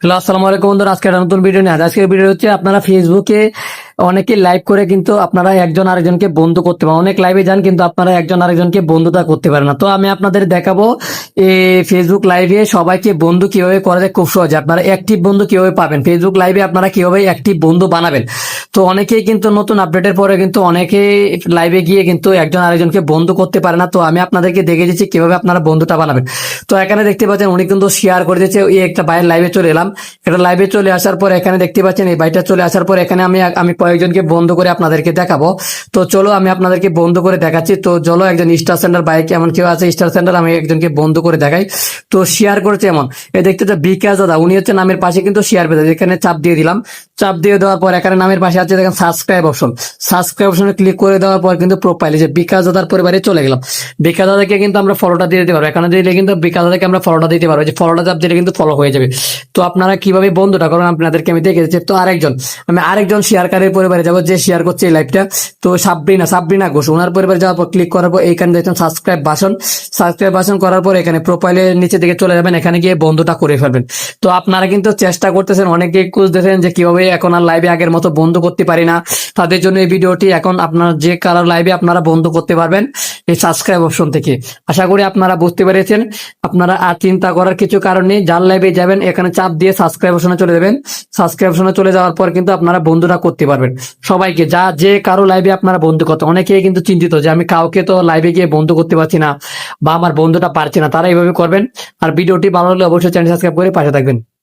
Hello, আসসালামু আলাইকুম বন্ধুরা। আজকে একটা নতুন ভিডিও নিয়ে আজকের ভিডিও হচ্ছে, আপনারা ফেসবুকে অনেকে লাইভ করে কিন্তু আপনারা একজন আরেকজনকে বন্ধু করতে পারেন। অনেক লাইভে যান, কিন্তু আপনারা একজন আরেকজনকে বন্ধুতা করতে পারেন না। তো আমি আপনাদের দেখাবো ফেসবুক লাইভে সবাইকে বন্ধু কীভাবে করা যায় খুব সহজে। আপনারা অ্যাক্টিভ বন্ধু কীভাবে পাবেন? ফেসবুক লাইভে আপনারা কীভাবে অ্যাক্টিভ বন্ধু বানাবেন? তো অনেকেই কিন্তু নতুন আপডেটের পরে কিন্তু অনেকে লাইভে গিয়ে কিন্তু একজন আরেকজনকে বন্ধু করতে পারে না। তো আমি আপনাদেরকে দেখে দিচ্ছি কীভাবে আপনারা বন্ধুটা বানাবেন। তো এখানে দেখতে পাচ্ছেন উনি কিন্তু শেয়ার করে দিয়েছে, এই একটা বাইরের লাইভে চলে এলাম। এটা লাইভে চলে আসার পর এখানে দেখতে পাচ্ছেন, এই বাইটা চলে আসার পর এখানে আমি আমি কয়েকজনকে বন্ধ করে আপনাদেরকে দেখাবো। তো চলো আমি আপনাদেরকে বন্ধ করে দেখাচ্ছি। তো চলো একজন স্টার সেন্টার বাইক এমন কেউ আছে স্টার সেন্টার আমি একজনকে বন্ধ করে দেখাই। তো শেয়ার করেছে এমন। এই দেখতে বিকাশ দাদা, উনি হচ্ছে নামের পাশে কিন্তু শেয়ার পেতে। এখানে চাপ দিয়ে দিলাম। চাপ দিয়ে দেওয়ার পর এখানে নামের পাশে আছে দেখেন সাবস্ক্রাইব অপশন সাবস্ক্রাইব অপশনে ক্লিক করে দেওয়ার পর কিন্তু প্রোফাইলে যে বিকাশ দাদার পরিবারে চলে গেলাম। বিকাশ দাদাকে কিন্তু আমরা ফলোটা দিয়ে দিতে পারব। এখানে দিলে কিন্তু বিকাশ দাদাকে আমরা ফলোটা দিতে পারব। যে ফলোটা চাপ দিলে কিন্তু ফলো হয়ে যাবে। তো আপনারা কীভাবে বন্ধুটা করবেন আপনাদেরকে আমি দেখে দিচ্ছি। তো আরেকজন, আমি আরেকজন শেয়ারকারীর পরিবারে যাব, যে শেয়ার করছে এই লাইভটা তো সাবরিনা সাবরিনা ঘোষ, ওনার পরিবারে যাওয়ার পর ক্লিক করার পর এইখানে দেখছেন সাবস্ক্রাইব বাসন সাবস্ক্রাইব বাসন করার পর এখানে প্রোফাইলের নিচে দিকে চলে যাবেন, এখানে গিয়ে বন্ধুটা করে ফেলবেন। তো আপনারা কিন্তু চেষ্টা করতেছেন অনেকে খুঁজতেছেন যে কীভাবে এখন আর লাইভে আগের মতো বন্ধু করতে পারি না। তাদের জন্য এই ভিডিওটি এখন আপনার যে কালার লাইভে আপনারা বন্ধ করতে পারবেন এই সাবস্ক্রাইব অপশন থেকে। আশা করি আপনারা বুঝতে পেরেছেন। আপনারা আর চিন্তা করার কিছু কারণ নেই। যার লাইভে যাবেন, এখানে চাপ দিয়ে সাবস্ক্রাইব অপশনে চলে যাবেন। সাবস্ক্রাইব অপশনে চলে যাওয়ার পর কিন্তু আপনারা বন্ধুরা করতে পারবেন। সবাইকে, যা, যে কারও লাইভে আপনারা বন্ধু করতে, অনেকেই কিন্তু চিন্তিত যে আমি কাউকে তো লাইভে গিয়ে বন্ধু করতে পারছি না বা আমার বন্ধুটা পারছি না, তারা এইভাবে করবেন। আর ভিডিওটি ভালো লাগলে অবশ্যই চ্যানেল সাবস্ক্রাইব করে পাশে থাকবেন।